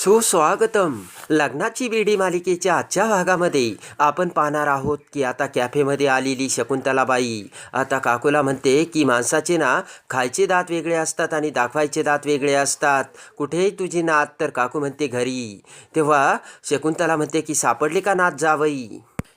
Số xóa. लग्नाची बेडी मालिकेच्या आजच्या भागामध्ये आपण पाहणार आहोत की आता कॅफेमध्ये आलेली शकुंतलाबाई. आता काकूला म्हणते की माणसाचे ना खायचे दात वेगळे असतात आणि दाखवायचे दात वेगळे असतात. कुठेही तुझी नात तर काकू म्हणते घरी. तेव्हा शकुंतला म्हणते की सापडली का नात जावई?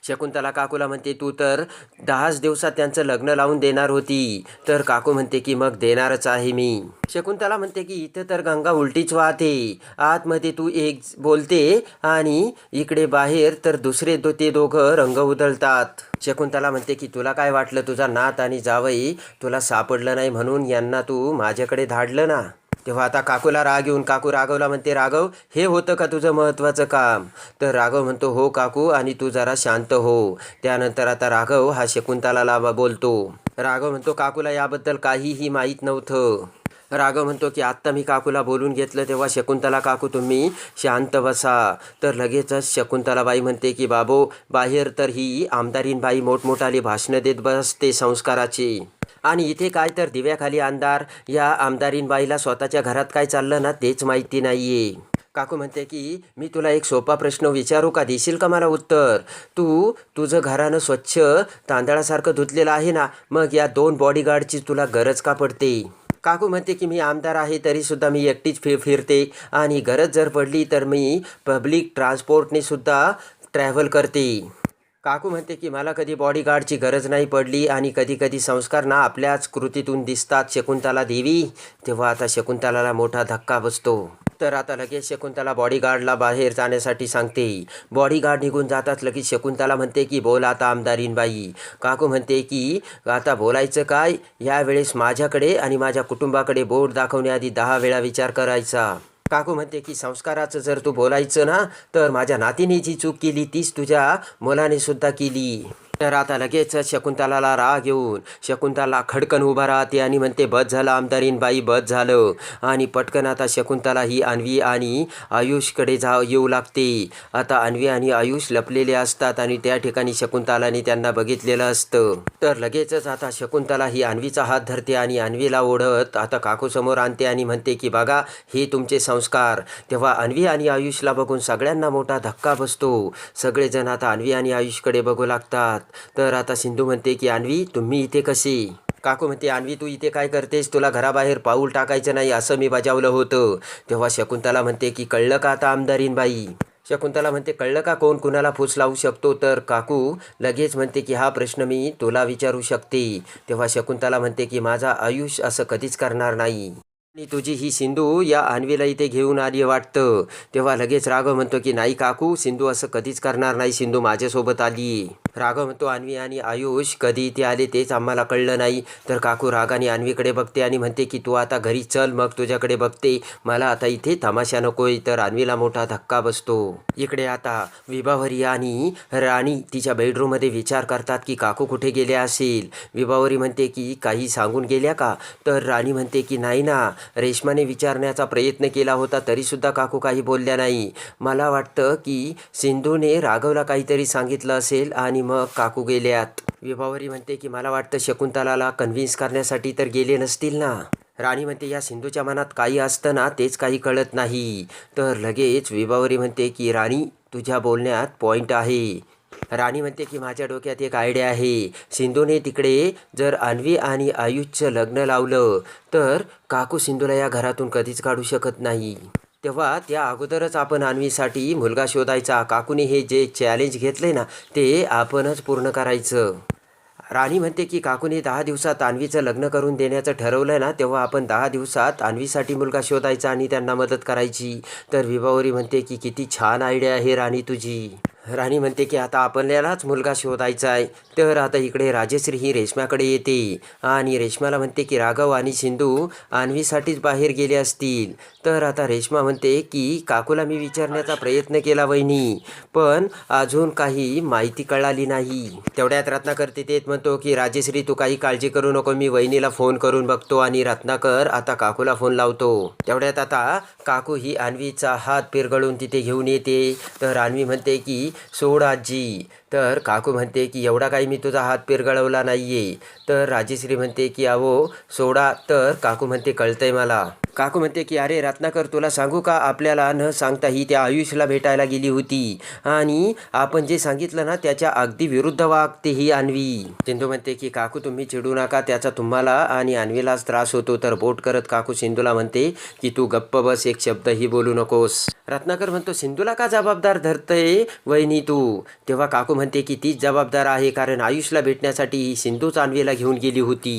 शकुंतला काकूला म्हणते तू तर दहाच दिवसात त्यांचं लग्न लावून देणार होती. तर काकू म्हणते की मग देणारच आहे मी. शकुंतला म्हणते की इथं तर गंगा उलटीच वाहते. आतमध्ये तू एक बोलते आणि इकडे बाहेर तर दुसरे दो ते दोघं रंग उधळतात. शकुंतला म्हणते की तुला काय वाटलं तुझा नात आणि जावई? तुला सापडलं नाही म्हणून यांना तू माझ्याकडे धाडलं ना? तेव्हा आता काकूला राग येऊन काकू राघवला म्हणते राघव हे होतं का तुझं महत्त्वाचं काम? तर राघव म्हणतो हो काकू आणि तू जरा शांत हो. त्यानंतर आता राघव हा शकुंतलाला बोलतो. राघव म्हणतो काकूला याबद्दल काहीही माहीत नव्हतं. राघव म्हणतो की आत्ता मी काकूला बोलून घेतलं तेव्हा शकुंतला काकू तुम्ही शांत बसा. तर लगेचच शकुंतलाबाई म्हणते की बाबो बाहेर तर ही आमदारीनबाई मोठमोठाली भाषणं देत बसते संस्काराची. आणि इथे काय तर दिव्याखाली आमदार या आमदारीनबाईला स्वतःच्या घरात काय चाललं ना तेच माहिती नाही आहे काकू म्हणते की मी तुला एक सोपा प्रश्न विचारू का? देशील का मला उत्तर? तू तुझं घरानं स्वच्छ तांदळासारखं धुतलेलं आहे ना मग या दोन बॉडीगार्डची तुला गरज का पडते? काकू म्हणते की मी आमदार आहे तरीसुद्धा मी एकटीच फि फिरते. आणि गरज जर पडली तर मी पब्लिक ट्रान्सपोर्टने सुद्धा ट्रॅव्हल करते. काकू म्हणते की मला कधी बॉडीगार्डची गरज नाही पडली आणि कधी कधी संस्कार ना आपल्याच कृतीतून दिसतात शकुंतला देवी. तेव्हा आता शकुंतलाला मोठा धक्का बसतो. तर आता लगेच शकुंतला बॉडीगार्डला बाहेर जाण्यासाठी सांगते. बॉडीगार्ड निघून जातात लगेच शकुंतला म्हणते की बोल आता आमदारीनबाई. काकू म्हणते की आता बोलायचं काय? यावेळेस माझ्याकडे आणि माझ्या कुटुंबाकडे बोट दाखवण्याआधी दहा वेळा विचार करायचा. काकू म्हणते की संस्काराचं जर तू बोलायचं ना तर माझ्या नातीने जी चूक केली तीच तुझ्या मुलाने सुद्धा केली. आता लगेच शकुंतलाला राग येऊन शकुंतला खडकन उभा राहते आणि म्हणते बस झालं आमदारीन बाई बस झालं. आणि पटकन आता शकुंतला ही अन्वी आणि आयुषकडे जा येऊ लागते. आता अन्वी आणि आयुष लपलेले असतात आणि त्या ठिकाणी शकुंतलाने त्यांना बघितलेलं असतं. तर लगेचच आता शकुंतला ही अन्वीचा हात धरते आणि अन्वीला ओढत आता काकूसमोर आणते आणि म्हणते की बघा हे तुमचे संस्कार. तेव्हा अन्वी आणि आयुषला बघून सगळ्यांना मोठा धक्का बसतो. सगळेजण आता अन्वी आणि आयुषकडे बघू लागतात. तर आता सिंधू म्हणते की आणवी तुम्ही इथे कशी काकू म्हणते आणवी तू इथे काय करतेस? तुला घराबाहेर पाऊल टाकायचं नाही असं मी बजावलं होतं. तेव्हा शकुंतला म्हणते की कळलं का आता आमदारीन बाई शकुंतला म्हणते कळलं का कोण कुणाला फूस लावू शकतो? तर काकू लगेच म्हणते की हा प्रश्न मी तुला विचारू शकते. तेव्हा शकुंतला म्हणते की माझा आयुष असं कधीच करणार नाही. आणि तुझी ही सिंधू या अन्वीला इथे घेऊन आली वाटतं. तेव्हा लगेच राघव म्हणतो की नाही काकू सिंधू असं कधीच करणार नाही. सिंधू माझ्यासोबत आली. राघव म्हणतो अन्वी आणि आयुष कधी इथे आले तेच आम्हाला कळलं नाही. तर काकू रागाने अन्वीकडे बघते आणि म्हणते की तू आता घरी चल मग तुझ्याकडे बघते. मला आता इथे तमाशा नकोय. तर अन्वीला मोठा धक्का बसतो. इकडे आता विभावरी आणि राणी तिच्या बेडरूममध्ये विचार करतात की काकू कुठे गेले असेल? विभावरी म्हणते की काही सांगून गेल्या का? तर राणी म्हणते की नाही ना. रेशमाने विचारण्याचा प्रयत्न केला होता तरीसुद्धा काकू काही बोलल्या नाही. मला वाटतं की सिंधूने राघवला काहीतरी सांगितलं असेल आणि मग काकू गेल्यात. विभावरी म्हणते की मला वाटतं शकुंतलाला कन्व्हिन्स करण्यासाठी तर गेले नसतील ना. राणी म्हणते या सिंधूच्या मनात काही असतं ना तेच काही कळत नाही. तर लगेच विभावरी म्हणते की राणी तुझ्या बोलण्यात पॉईंट आहे. राणी म्हणते की माझ्या डोक्यात एक आयडिया आहे. सिंधूने तिकडे जर अन्वी आणि आयुषचं लग्न लावलं तर काकू सिंधूला या घरातून कधीच काढू शकत नाही. तेव्हा त्या अगोदरच आपण अन्वीसाठी मुलगा शोधायचा. काकूने हे जे चॅलेंज घेतले ना ते आपणच पूर्ण करायचं. राणी म्हणते की काकूने दहा दिवसात अन्वीचं लग्न करून देण्याचं ठरवलं ना तेव्हा आपण दहा दिवसात अन्वीसाठी मुलगा शोधायचा आणि त्यांना मदत करायची. तर विभावरी म्हणते की किती छान आयडिया आहे राणी तुझी. राणी म्हणते की आता आपल्यालाच मुलगा शोधायचा आहे. तर आता इकडे राजेश्री ही रेश्माकडे येते आणि रेशमाला म्हणते की राघव आणि सिंधू आणवीसाठीच बाहेर गेले असतील. तर आता रेशमा म्हणते की काकूला मी विचारण्याचा प्रयत्न केला वहिनी पण अजून काही माहिती कळाली नाही. तेवढ्यात रत्नाकर तिथे म्हणतो की राजेश्री तू काही काळजी करू नको मी वहिनीला फोन करून बघतो आणि रत्नाकर आता काकूला फोन लावतो. तेवढ्यात आता काकू ही आणवीचा हात पिरगळून तिथे घेऊन येते. तर आणवी म्हणते की सोड आजी. तर काकू म्हणते की एवढा काही मी तुझा हात पिरगळवला नाही आहे तर राजेश्री म्हणते की अहो सोडा. तर काकू म्हणते कळतंय मला. काकू म्हणते की अरे रत्नाकर तुला सांगू का? आपल्याला न सांगता ही त्या आयुषला भेटायला गेली होती. आणि आपण जे सांगितलं ना त्याच्या अगदी विरुद्ध वागते ही अन्वी. सिंधू म्हणते की काकू तुम्ही चिडू नका त्याचा तुम्हाला आणि अन्वीलाच त्रास होतो. तर बोट करत काकू सिंधूला म्हणते की तू गप्प बस एक शब्दही बोलू नकोस. रत्नाकर म्हणतो सिंधूला का जबाबदार धरतय वहिनी तू? तेव्हा काकू म्हणते की तीच जबाबदार आहे कारण आयुषला भेटण्यासाठी ही सिंधूच अन्वीला घेऊन गेली होती.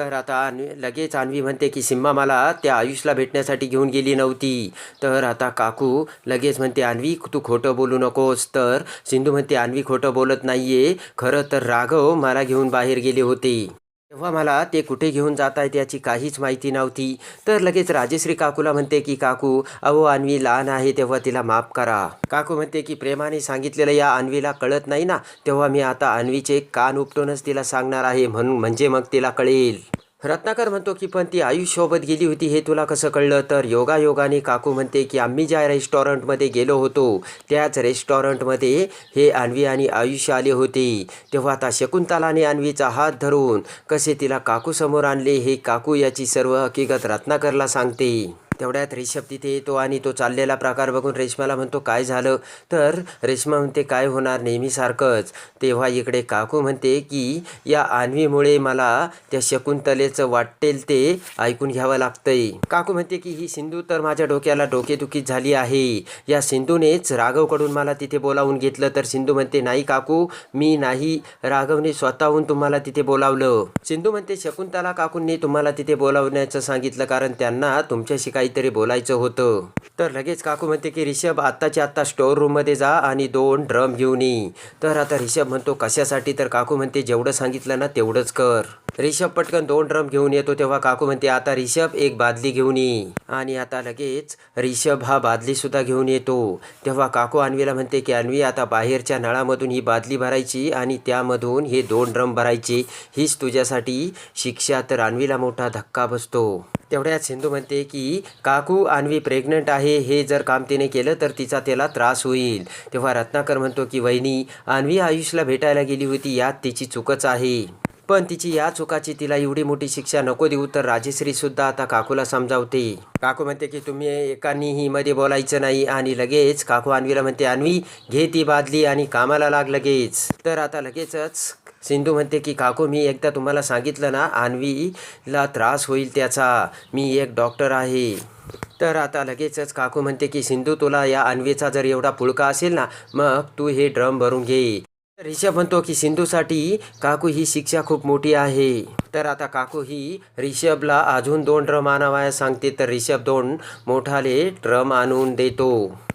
तर आता अन्वी लगेच अन्वी म्हणते की सिम्मा मला त्या आयुषला भेटण्यासाठी घेऊन गेली नव्हती. तर आता काकू लगेच म्हणते अन्वी तू खोटं बोलू नकोस. तर सिंधू म्हणते अन्वी खोटं बोलत नाहीये. खरं तर राघव मला घेऊन बाहेर गेले होते. तेव्हा मला ते कुठे घेऊन जात आहेत याची काहीच माहिती नव्हती. तर लगेच राजेश्री काकूला म्हणते की काकू अहो अन्वी लहान आहे तेव्हा तिला माफ करा. काकू म्हणते की प्रेमाने सांगितलेलं या अन्वीला कळत नाही ना तेव्हा मी आता अन्वीचे कान उपटूनच तिला सांगणार आहे म्हणून म्हणजे मग तिला कळेल. रत्नाकर म्हणतो की पण ती आयुष सोबत गेली होती हे तुला कसं कळलं? तर योगायोगाने काकू म्हणते की आम्ही ज्या रेस्टॉरंटमध्ये गेलो होतो त्याच रेस्टॉरंटमध्ये हे अन्वी आणि आयुष आले होते. तेव्हा आता शकुंतलाने अन्वीचा हात धरून कसे तिला काकू समोर आणले हे काकू याची सर्व हकीकत रत्नाकरला सांगते. तेवढ्यात रेशभ तिथे येतो आणि तो चाललेला प्रकार बघून रेशमाला म्हणतो काय झालं? तर रेश्मा म्हणते काय होणार नेहमीसारखंच. तेव्हा इकडे काकू म्हणते की या आणवीमुळे मला त्या शकुंतलेचं वाटेल ते ऐकून घ्यावं लागतंय. काकू म्हणते की ही सिंधू तर माझ्या डोक्याला डोकेदुखीत झाली आहे. या सिंधूनेच राघवकडून मला तिथे बोलावून घेतलं. तर सिंधू म्हणते नाही काकू मी नाही. राघवने स्वतःहून तुम्हाला तिथे बोलावलं. सिंधू म्हणते शकुंतला काकूंनी तुम्हाला तिथे बोलावण्याचं सांगितलं कारण त्यांना तुमच्याशी काहीतरी बोलायचं होतं. तर लगेच काकू म्हणते की रिषभ आत्ताच्या आत्ता स्टोअर रूममध्ये जा आणि दोन ड्रम घेऊन ये. तर आता रिषभ म्हणतो कशासाठी? तर काकू म्हणते जेवढं सांगितलं ना तेवढंच कर. रिषभ पटकन दोन ड्रम घेऊन येतो तेव्हा काकू म्हणते आता रिषभ एक बादली घेऊन ये. आणि आता लगेच रिषभ हा बादली सुद्धा घेऊन येतो. तेव्हा काकू अन्वीला म्हणते की अन्वी आता बाहेरच्या नळामधून ही बादली भरायची आणि त्यामधून हे दोन ड्रम भरायचे. हीच तुझ्यासाठी शिक्षा. तर अन्वीला मोठा धक्का बसतो. तेवढ्याच सिंधू म्हणते की काकू आणवी प्रेग्नंट आहे हे जर काम तिने केलं तर तिचा त्याला त्रास होईल. तेव्हा रत्नाकर म्हणतो की वहिनी आणवी आयुषला भेटायला गेली होती यात तिची चूकच आहे. पण तिची या चुकाची तिला एवढी मोठी शिक्षा नको देऊ तर राजेश्री सुद्धा आता काकूला समजावते. काकू म्हणते की तुम्ही एकानीही मध्ये बोलायचं नाही आणि लगेच काकू आणवीला म्हणते आणवी घे ती बादली आणि कामाला लाग लगेच. तर आता लगेचच सिंधू म्हणते की काकू मी एकदा तुम्हाला सांगितलं ना आणवीला त्रास होईल त्याचा. मी एक डॉक्टर आहे. तर आता लगेचच काकू म्हणते की सिंधू तुला या अन्वीचा जर एवढा पुळका असेल ना मग तू हे ड्रम भरून घे. रिषभ म्हणतो की सिंधूसाठी काकू ही शिक्षा खूप मोठी आहे. तर आता काकू ही रिषभला अजून दोन ड्रम आणावाया सांगते. तर रिषभ दोन मोठाले ड्रम आणून देतो.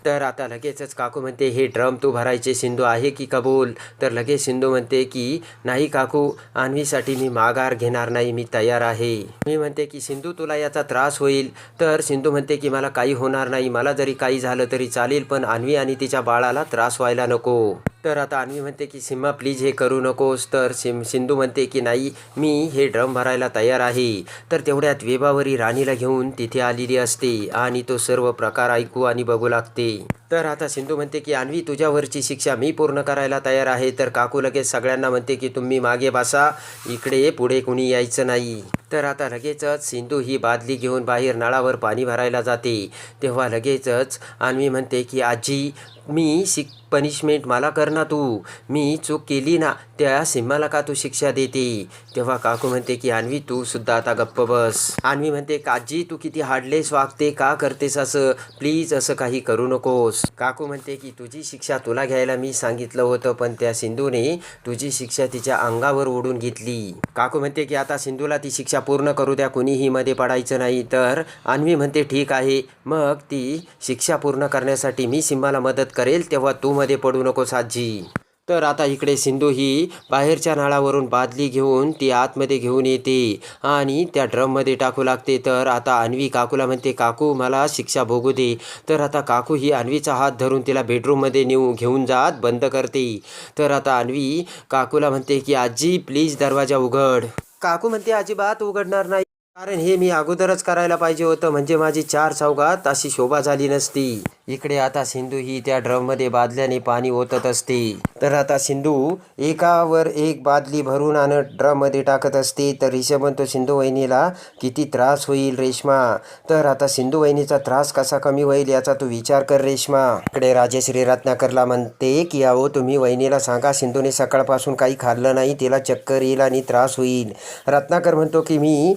तर आता लगेचच काकू म्हणते हे ड्रम तू भरायचे सिंधू आहे की कबूल? तर लगेच सिंधू म्हणते की नाही काकू आणवीसाठी मी माघार घेणार नाही मी तयार आहे. मी म्हणते की सिंधू तुला याचा त्रास होईल. तर सिंधू म्हणते की मला काही होणार नाही मला जरी काही झालं तरी चालेल पण आणवी आणि तिच्या बाळाला त्रास व्हायला नको. तर आता अन्वी म्हणते की सिम्मा प्लीज हे करू नकोस. तर सिम सिंधू म्हणते की नाही मी हे ड्रम भरायला तयार आहे. तर तेवढ्यात वेबावरी राणीला घेऊन तिथे आलेली असते आणि तो सर्व प्रकार ऐकू आणि बघू लागते. तर आता सिंधू म्हणते की अन्वी तुझ्यावरची शिक्षा मी पूर्ण करायला तयार आहे. तर काकू लगेच सगळ्यांना म्हणते की तुम्ही मागे बसा इकडे पुढे कुणी यायचं नाही. तर आता लगेचच सिंधू ही बादली घेऊन बाहेर नळावर पाणी भरायला जाते. तेव्हा लगेचच अन्वी म्हणते की आजी मी शिक पनिशमेंट मला कर ना तू. मी चूक केली ना त्या सिम्माला का तू शिक्षा देते? तेव्हा काकू म्हणते की आणवी तू सुद्धा आता गप्प बस. आणवी म्हणते काजी तू किती हार्डलेस वागते का करतेस असं? प्लीज असं काही करू नकोस. काकू म्हणते की तुझी शिक्षा तुला घ्यायला मी सांगितलं होतं पण त्या सिंधूने तुझी शिक्षा तिच्या अंगावर ओढून घेतली. काकू म्हणते की आता सिंधूला ती शिक्षा पूर्ण करू द्या कुणीही मध्ये पडायचं नाही. तर आणवी म्हणते ठीक आहे. मग ती शिक्षा पूर्ण करण्यासाठी मी सिम्माला मदत करेल तेव्हा तू मध्ये पडू नकोस आजी तर आता इकडे सिंधू ही बाहेरच्या नळावरून बादली घेऊन ती आतमध्ये घेऊन येते आणि त्या ड्रममध्ये टाकू लागते. तर आता अन्वी काकूला म्हणते काकू मला शिक्षा भोगू दे. तर आता काकू ही अन्वीचा हात धरून तिला बेडरूममध्ये नेऊ घेऊन जात बंद करते. तर आता अन्वी काकूला म्हणते की आजी प्लीज दरवाजा उघड. काकू म्हणते अजिबात उघडणार नाही. कारण हे मी अगोदरच करायला पाहिजे होतं. म्हणजे माझी चार चौघात अशी शोभा झाली नसती. इकडे आता सिंधू ही त्या ड्रममध्ये बादल्याने पाणी ओतत असते. तर आता सिंधू एकावर एक बादली भरून आणत ड्रममध्ये टाकत असते. तर रिषभ म्हणतो सिंधू वहिनीला किती त्रास होईल रेश्मा. तर आता सिंधू वहिनीचा त्रास कसा कमी होईल याचा तू विचार कर रेश्मा. इकडे राजेश्री रत्नाकरला म्हणते की अहो तुम्ही वहिनीला सांगा सिंधूने सकाळपासून काही खाल्लं नाही तिला चक्कर येईल आणि त्रास होईल. रत्नाकर म्हणतो की मी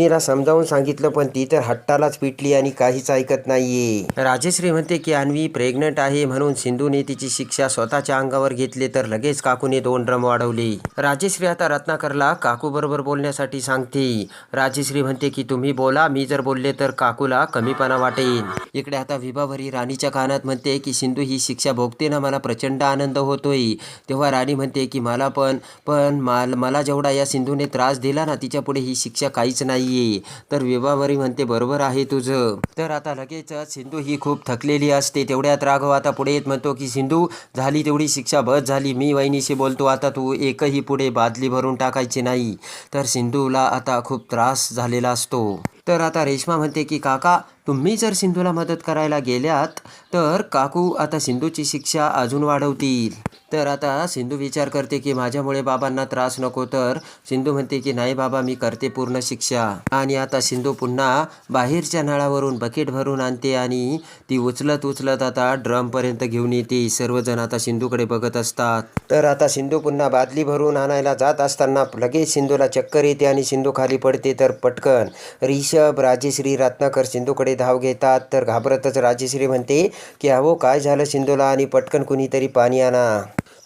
वहिनीला समजावून सांगितलं पण ती तर हट्टालाच पिटली आणि काहीच ऐकत नाहीये. राजेश्री म्हणते की अन्वी प्रेग्नंट आहे म्हणून सिंधूने तिची शिक्षा स्वतःच्या अंगावर घेतली तर लगेच काकूने दोन ड्रम वाढवले. राजेश्री आता रत्नाकरला काकू बरोबर बोलण्यासाठी सांगते. राजेश्री म्हणते की तुम्ही बोला मी जर बोलले तर काकूला कमीपणा वाटेल. इकडे आता विभावरी राणीच्या कानात म्हणते की सिंधू ही शिक्षा भोगते ना मला प्रचंड आनंद होतोय. तेव्हा राणी म्हणते की मला पण पण माल मला जेवढा या सिंधूने त्रास दिला ना तिच्या पुढे ही शिक्षा काहीच नाही नाहीये. तर विभावरी म्हणते बरोबर आहे तुझं. तर आता लगेचच सिंधू ही खूप थकलेली असते. तेवढ्यात राघव आता पुढे येत म्हणतो की सिंधू झाली तेवढी शिक्षा बस झाली. मी वहिनीशी बोलतो आता तू एकही पुढे बादली भरून टाकायची नाही. तर सिंधूला आता खूप त्रास झालेला असतो. तर आता रेश्मा म्हणते की काका तुम्ही जर सिंधूला मदत करायला गेल्यात तर काकू आता सिंधूची शिक्षा अजून वाढवतील. तर आता सिंधू विचार करते की माझ्यामुळे बाबांना त्रास नको तर सिंधू म्हणते की नाही बाबा मी करते पूर्ण शिक्षा. आणि आता सिंधू पुन्हा बाहेरच्या नळावरून बकेट भरून आणते आणि ती उचलत उचलत आता ड्रमपर्यंत घेऊन येते. सर्वजण आता सिंधूकडे बघत असतात. तर आता सिंधू पुन्हा बादली भरून आणायला जात असताना लगेच सिंधूला चक्कर येते आणि सिंधू खाली पडते. तर पटकन रिषभ राजेश्री रत्नाकर सिंधूकडे धाव घेतात. तर घाबरतच राजेश्री म्हणते की अहो काय झालं सिंधूला? आणि पटकन कुणीतरी पाणी आणा.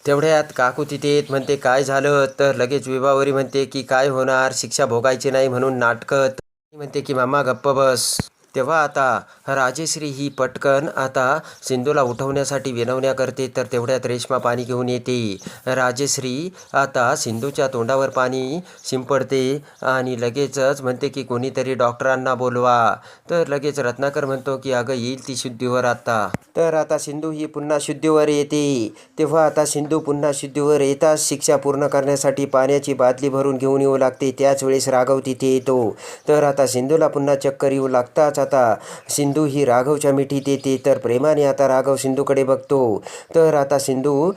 तेवढ्यात काकू तिथे येत म्हणते काय झालं? तर लगेच विभावरी म्हणते की काय होणार? शिक्षा भोगायची नाही म्हणून नाटकं. म्हणते की मामा गप्प बस. तेव्हा आता राजेश्री ही पटकन आता सिंधूला उठवण्यासाठी विनवण्या करते तर तेवढ्यात रेश्मा पाणी घेऊन येते. राजेश्री आता सिंधूच्या तोंडावर पाणी शिंपडते आणि लगेचच म्हणते की कोणीतरी डॉक्टरांना बोलवा. तर लगेच रत्नाकर म्हणतो की अगं येईल ती शुद्धीवर आता. तर आता सिंधू ही पुन्हा शुद्धीवर येते. तेव्हा आता सिंधू पुन्हा शुद्धीवर येताच शिक्षा पूर्ण करण्यासाठी पाण्याची बादली भरून घेऊन येऊ लागते. त्याच वेळेस राघव तिथे येतो. तर आता सिंधूला पुन्हा चक्कर येऊ लागताच आता सिंधू ही राघवच्या मिठीत येते तर प्रेमाने आता राघव सिंधूकडे बघतो. तर आता सिंधू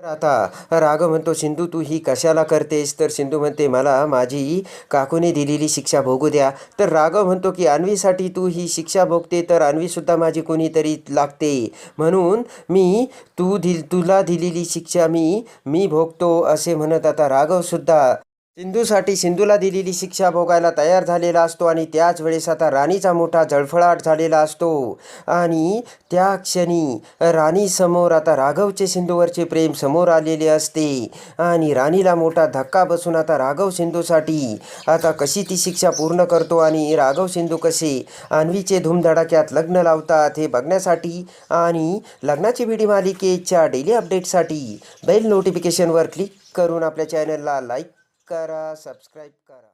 तर आता राघव म्हणतो सिंधू तू ही कशाला करतेस? तर सिंधू म्हणते मला माझी काकूने दिलेली शिक्षा भोगू द्या. तर राघव म्हणतो की अन्वीसाठी तू ही शिक्षा भोगते तर अन्वीसुद्धा माझी कोणीतरी लागते. म्हणून मी तू दिल तुला दिलेली शिक्षा मी मी भोगतो असे म्हणत आता राघवसुद्धा सिंधूसाठी सिंधूला दिलेली शिक्षा भोगायला तयार झालेला असतो आणि त्याच वेळेस आता राणीचा मोठा जळफळाट झालेला असतो. आणि त्या क्षणी राणीसमोर आता राघवचे सिंधूवरचे प्रेम समोर आलेले असते. आणि राणीला मोठा धक्का बसून आता राघव सिंधूसाठी आता कशी ती शिक्षा पूर्ण करतो आणि राघव सिंधू कसे अन्वीचे धूमधडाक्यात लग्न लावतात हे बघण्यासाठी आणि लग्नाची विडी मालिकेच्या डेली अपडेटसाठी बेल नोटिफिकेशनवर क्लिक करून आपल्या चॅनलला लाईक करा सबस्क्राईब करा.